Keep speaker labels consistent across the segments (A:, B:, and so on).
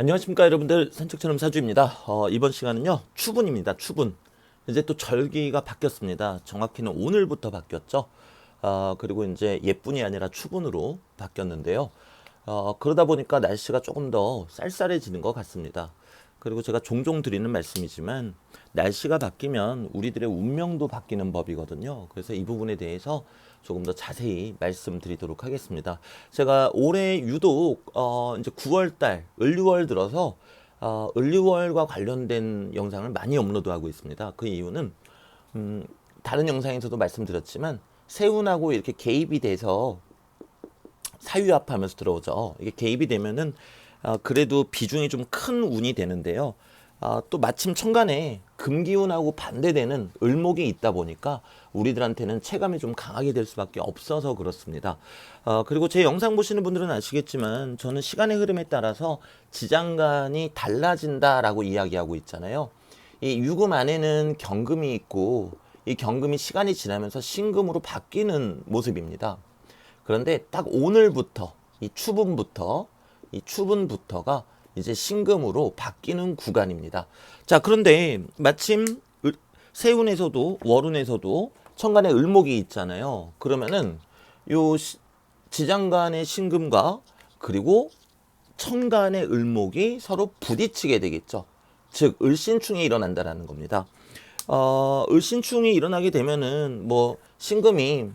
A: 안녕하십니까 여러분들 산책처럼 사주입니다. 어, 이번 시간은요 추분입니다. 추분. 이제 또 절기가 바뀌었습니다. 정확히는 오늘부터 바뀌었죠. 어, 그리고 이제 예뿐이 아니라 추분으로 바뀌었는데요. 어, 그러다 보니까 날씨가 조금 더 쌀쌀해지는 것 같습니다. 그리고 제가 종종 드리는 말씀이지만 날씨가 바뀌면 우리들의 운명도 바뀌는 법이거든요. 그래서 이 부분에 대해서 조금 더 자세히 말씀드리도록 하겠습니다. 제가 올해 유독 어 이제 9월달 을류월 들어서 어 을류월과 관련된 영상을 많이 업로드하고 있습니다. 그 이유는 음 다른 영상에서도 말씀드렸지만 세운하고 이렇게 개입이 돼서 사유합하면서 들어오죠. 이게 개입이 되면은 어, 그래도 비중이 좀 큰 운이 되는데요. 아, 또 마침 천간에 금기운하고 반대되는 을목이 있다 보니까 우리들한테는 체감이 좀 강하게 될 수밖에 없어서 그렇습니다. 어, 그리고 제 영상 보시는 분들은 아시겠지만 저는 시간의 흐름에 따라서 지장간이 달라진다라고 이야기하고 있잖아요. 이 유금 안에는 경금이 있고 이 경금이 시간이 지나면서 신금으로 바뀌는 모습입니다. 그런데 딱 오늘부터 이 추분부터 이 추분부터가 이제 신금으로 바뀌는 구간입니다. 자, 그런데 마침 을- 세운에서도 월운에서도 천간에 을목이 있잖아요. 그러면은 요 시- 지장간의 신금과 그리고 천간의 을목이 서로 부딪히게 되겠죠. 즉 을신충이 일어난다라는 겁니다. 어, 을신충이 일어나게 되면은 뭐 신금이 어,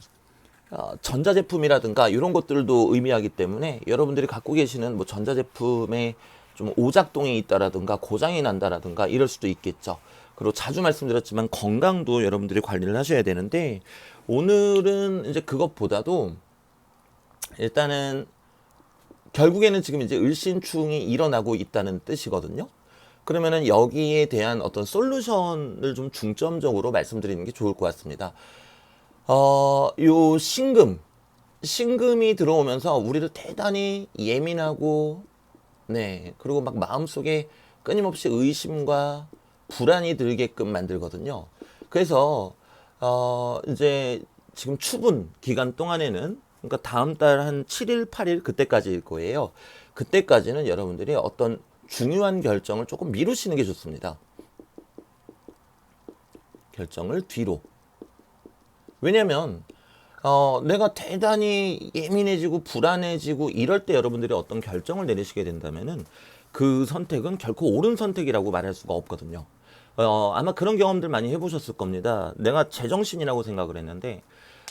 A: 전자제품이라든가 이런 것들도 의미하기 때문에 여러분들이 갖고 계시는 뭐 전자제품에 좀 오작동이 있다라든가 고장이 난다라든가 이럴 수도 있겠죠. 그리고 자주 말씀드렸지만 건강도 여러분들이 관리를 하셔야 되는데 오늘은 이제 그것보다도 일단은 결국에는 지금 이제 을신충이 일어나고 있다는 뜻이거든요. 그러면은 여기에 대한 어떤 솔루션을 좀 중점적으로 말씀드리는 게 좋을 것 같습니다. 어, 요 신금, 신금이 들어오면서 우리를 대단히 예민하고, 네, 그리고 막 마음속에 끊임없이 의심과 불안이 들게끔 만들거든요. 그래서, 어, 이제 지금 추분 기간 동안에는, 그러니까 다음 달 한 7일, 8일 그때까지일 거예요. 그때까지는 여러분들이 어떤 중요한 결정을 조금 미루시는 게 좋습니다. 결정을 뒤로. 왜냐면 어, 내가 대단히 예민해지고 불안해지고 이럴 때 여러분들이 어떤 결정을 내리시게 된다면은 그 선택은 결코 옳은 선택이라고 말할 수가 없거든요. 어, 아마 그런 경험들 많이 해보셨을 겁니다. 내가 제정신이라고 생각을 했는데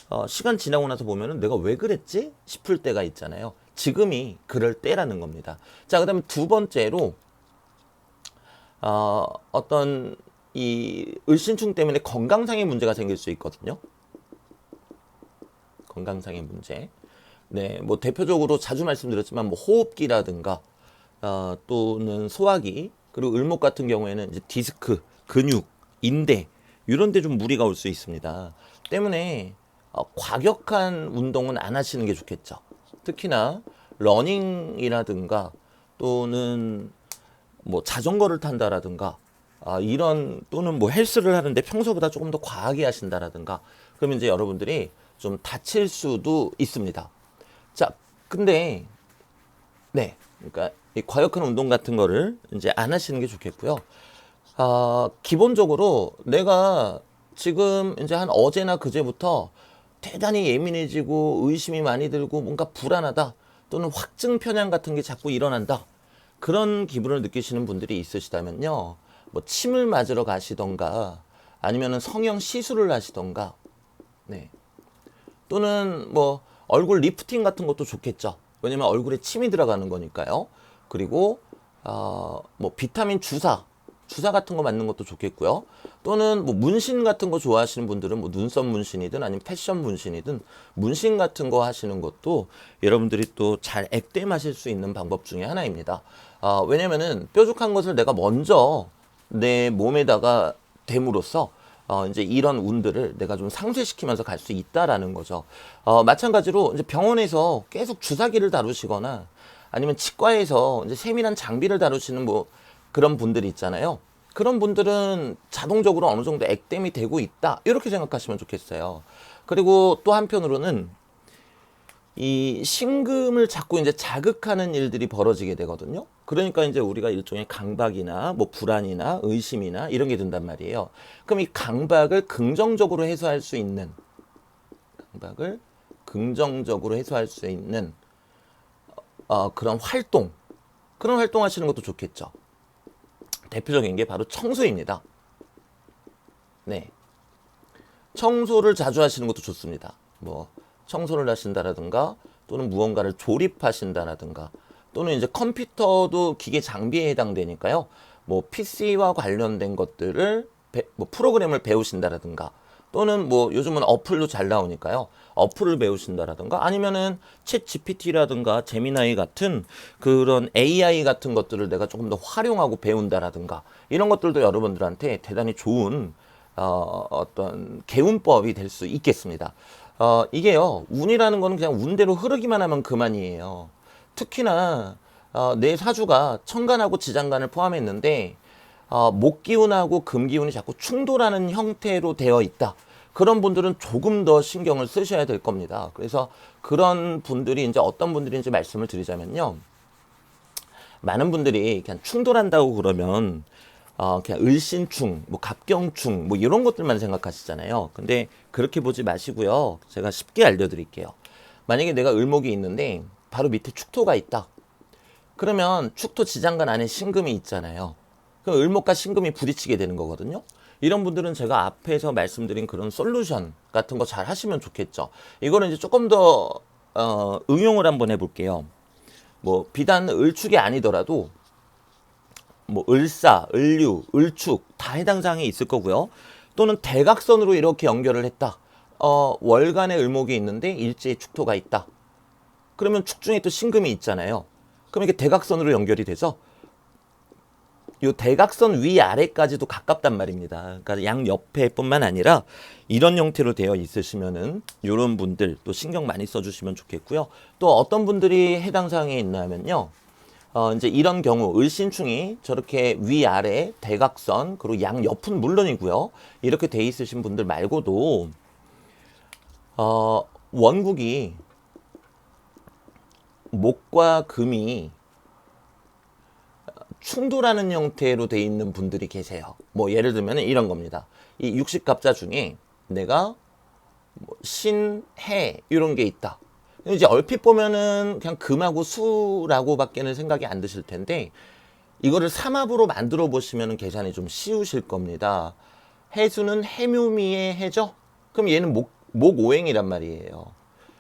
A: 어, 시간 지나고 나서 보면은 내가 왜 그랬지 싶을 때가 있잖아요. 지금이 그럴 때라는 겁니다. 자, 그다음에 두 번째로 어, 어떤 이 을신충 때문에 건강상의 문제가 생길 수 있거든요. 건강상의 문제. 네, 뭐 대표적으로 자주 말씀드렸지만 뭐 호흡기라든가 어, 또는 소화기 그리고 을목 같은 경우에는 이제 디스크, 근육, 인대 이런 데 좀 무리가 올 수 있습니다. 때문에 어, 과격한 운동은 안 하시는 게 좋겠죠. 특히나 러닝이라든가 또는 뭐 자전거를 탄다라든가 아, 이런 또는 뭐 헬스를 하는데 평소보다 조금 더 과하게 하신다라든가 그러면 이제 여러분들이 좀 다칠 수도 있습니다. 자, 근데 네, 그러니까 이 과격한 운동 같은 거를 이제 안 하시는 게 좋겠고요. 아, 기본적으로 내가 지금 이제 한 어제나 그제부터 대단히 예민해지고 의심이 많이 들고 뭔가 불안하다 또는 확증 편향 같은 게 자꾸 일어난다. 그런 기분을 느끼시는 분들이 있으시다면요. 뭐 침을 맞으러 가시던가 아니면은 성형 시술을 하시던가 네. 또는 뭐 얼굴 리프팅 같은 것도 좋겠죠. 왜냐면 얼굴에 침이 들어가는 거니까요. 그리고 어, 뭐 비타민 주사 주사 같은 거 맞는 것도 좋겠고요. 또는 뭐 문신 같은 거 좋아하시는 분들은 뭐 눈썹 문신이든 아니면 패션 문신이든 문신 같은 거 하시는 것도 여러분들이 또 잘 액땜하실 수 있는 방법 중에 하나입니다. 아, 왜냐면은 뾰족한 것을 내가 먼저 내 몸에다가 댐으로써 어, 이제 이런 운들을 내가 좀 상쇄시키면서 갈 수 있다라는 거죠. 어, 마찬가지로 이제 병원에서 계속 주사기를 다루시거나 아니면 치과에서 이제 세밀한 장비를 다루시는 뭐 그런 분들이 있잖아요. 그런 분들은 자동적으로 어느 정도 액땜이 되고 있다. 이렇게 생각하시면 좋겠어요. 그리고 또 한편으로는 이 신금을 자꾸 이제 자극하는 일들이 벌어지게 되거든요. 그러니까 이제 우리가 일종의 강박이나 뭐 불안이나 의심이나 이런 게 든단 말이에요. 그럼 이 강박을 긍정적으로 해소할 수 있는 강박을 긍정적으로 해소할 수 있는 어, 그런 활동 그런 활동 하시는 것도 좋겠죠. 대표적인 게 바로 청소입니다. 네. 청소를 자주 하시는 것도 좋습니다. 뭐 청소를 하신다라든가 또는 무언가를 조립하신다라든가 또는 이제 컴퓨터도 기계 장비에 해당되니까요. 뭐 PC와 관련된 것들을 배, 뭐 프로그램을 배우신다라든가 또는 뭐 요즘은 어플도 잘 나오니까요. 어플을 배우신다라든가 아니면은 챗 GPT라든가 제미나이 같은 그런 AI 같은 것들을 내가 조금 더 활용하고 배운다라든가 이런 것들도 여러분들한테 대단히 좋은 어, 어떤 개운법이 될 수 있겠습니다. 어, 이게요, 운이라는 거는 그냥 운대로 흐르기만 하면 그만이에요. 특히나, 어, 내 사주가 천간하고 지장간을 포함했는데, 어, 목기운하고 금기운이 자꾸 충돌하는 형태로 되어 있다. 그런 분들은 조금 더 신경을 쓰셔야 될 겁니다. 그래서 그런 분들이 이제 어떤 분들인지 말씀을 드리자면요. 많은 분들이 그냥 충돌한다고 그러면 어, 그냥 을신충, 뭐 갑경충, 뭐 이런 것들만 생각하시잖아요. 근데 그렇게 보지 마시고요. 제가 쉽게 알려드릴게요. 만약에 내가 을목이 있는데 바로 밑에 축토가 있다. 그러면 축토 지장간 안에 신금이 있잖아요. 그럼 을목과 신금이 부딪히게 되는 거거든요. 이런 분들은 제가 앞에서 말씀드린 그런 솔루션 같은 거 잘 하시면 좋겠죠. 이거는 이제 조금 더 어, 응용을 한번 해볼게요. 뭐 비단 을축이 아니더라도 뭐 을사, 을류, 을축 다 해당 사항이 있을 거고요. 또는 대각선으로 이렇게 연결을 했다. 어, 월간의 을목이 있는데 일제의 축토가 있다. 그러면 축 중에 또 신금이 있잖아요. 그럼 이게 대각선으로 연결이 되죠. 요 대각선 위 아래까지도 가깝단 말입니다. 그러니까 양 옆에뿐만 아니라 이런 형태로 되어 있으시면은 이런 분들 또 신경 많이 써 주시면 좋겠고요. 또 어떤 분들이 해당 사항에 있냐면요. 어, 이제 이런 경우 을신충이 저렇게 위아래 대각선 그리고 양 옆은 물론이고요. 이렇게 돼 있으신 분들 말고도 어, 원국이 목과 금이 충돌하는 형태로 돼 있는 분들이 계세요. 뭐 예를 들면 이런 겁니다. 이 육식갑자 중에 내가 뭐 신, 해 이런 게 있다. 이제 얼핏 보면은 그냥 금하고 수라고밖에는 생각이 안 드실 텐데 이거를 삼합으로 만들어 보시면 계산이 좀 쉬우실 겁니다. 해수는 해묘미의 해죠? 그럼 얘는 목, 목 오행이란 말이에요.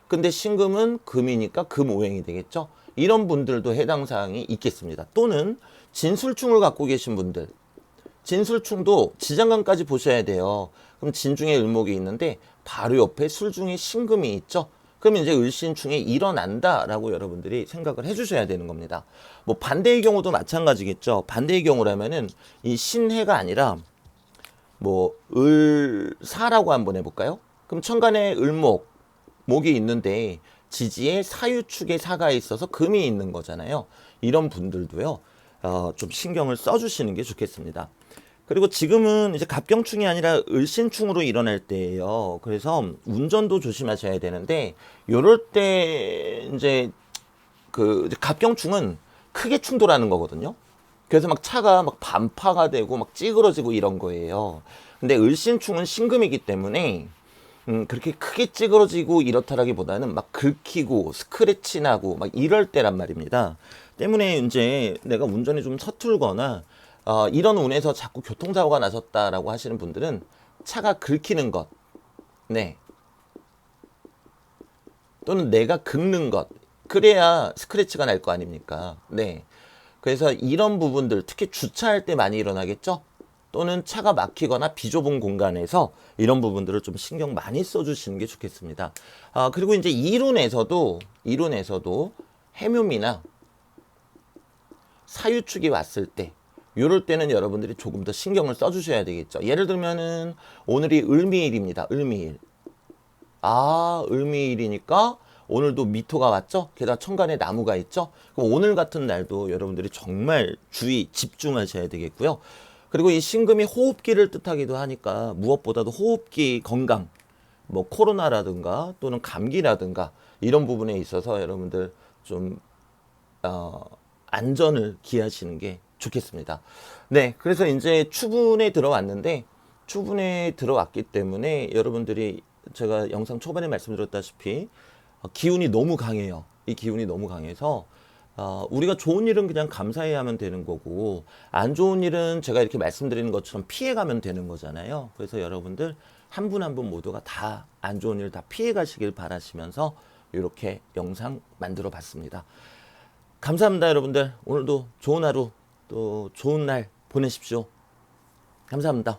A: 근데 신금은 금이니까 금 오행이 되겠죠? 이런 분들도 해당 사항이 있겠습니다. 또는 진술충을 갖고 계신 분들. 진술충도 지장간까지 보셔야 돼요. 그럼 진중에 을목이 있는데 바로 옆에 술중에 신금이 있죠? 그러면 이제 을신충이 일어난다라고 여러분들이 생각을 해주셔야 되는 겁니다. 뭐 반대의 경우도 마찬가지겠죠. 반대의 경우라면은 이 신해가 아니라 뭐 을사라고 한번 해볼까요? 그럼 천간에 을목 목이 있는데 지지에 사유축에 사가 있어서 금이 있는 거잖아요. 이런 분들도요. 어, 좀 신경을 써주시는 게 좋겠습니다. 그리고 지금은 이제 갑경충이 아니라 을신충으로 일어날 때예요. 그래서 운전도 조심하셔야 되는데 요럴 때 이제 그 갑경충은 크게 충돌하는 거거든요. 그래서 막 차가 막 반파가 되고 막 찌그러지고 이런 거예요. 근데 을신충은 신금이기 때문에 음, 그렇게 크게 찌그러지고 이렇다라기보다는 막 긁히고 스크래치 나고 막 이럴 때란 말입니다. 때문에 이제 내가 운전이 좀 서툴거나 어, 이런 운에서 자꾸 교통사고가 나셨다라고 하시는 분들은 차가 긁히는 것, 네. 또는 내가 긁는 것, 그래야 스크래치가 날 거 아닙니까? 네. 그래서 이런 부분들, 특히 주차할 때 많이 일어나겠죠? 또는 차가 막히거나 비좁은 공간에서 이런 부분들을 좀 신경 많이 써주시는 게 좋겠습니다. 아, 그리고 이제 이론에서도, 이론에서도 해묘미나 사유축이 왔을 때, 요럴 때는 여러분들이 조금 더 신경을 써주셔야 되겠죠. 예를 들면은 오늘이 을미일입니다. 을미일. 아, 을미일이니까 오늘도 미토가 왔죠? 게다가 천간에 나무가 있죠? 그럼 오늘 같은 날도 여러분들이 정말 주의, 집중하셔야 되겠고요. 그리고 이 신금이 호흡기를 뜻하기도 하니까 무엇보다도 호흡기 건강, 뭐 코로나라든가 또는 감기라든가 이런 부분에 있어서 여러분들 좀 어, 안전을 기하시는 게 좋겠습니다. 네, 그래서 이제 추분에 들어왔는데 추분에 들어왔기 때문에 여러분들이 제가 영상 초반에 말씀드렸다시피 어, 기운이 너무 강해요. 이 기운이 너무 강해서 어, 우리가 좋은 일은 그냥 감사해야 하면 되는 거고 안 좋은 일은 제가 이렇게 말씀드리는 것처럼 피해가면 되는 거잖아요. 그래서 여러분들 한 분 한분 모두가 다 안 좋은 일 다 피해 가시길 바라시면서 이렇게 영상 만들어 봤습니다. 감사합니다, 여러분들. 오늘도 좋은 하루 또 좋은 날 보내십시오. 감사합니다.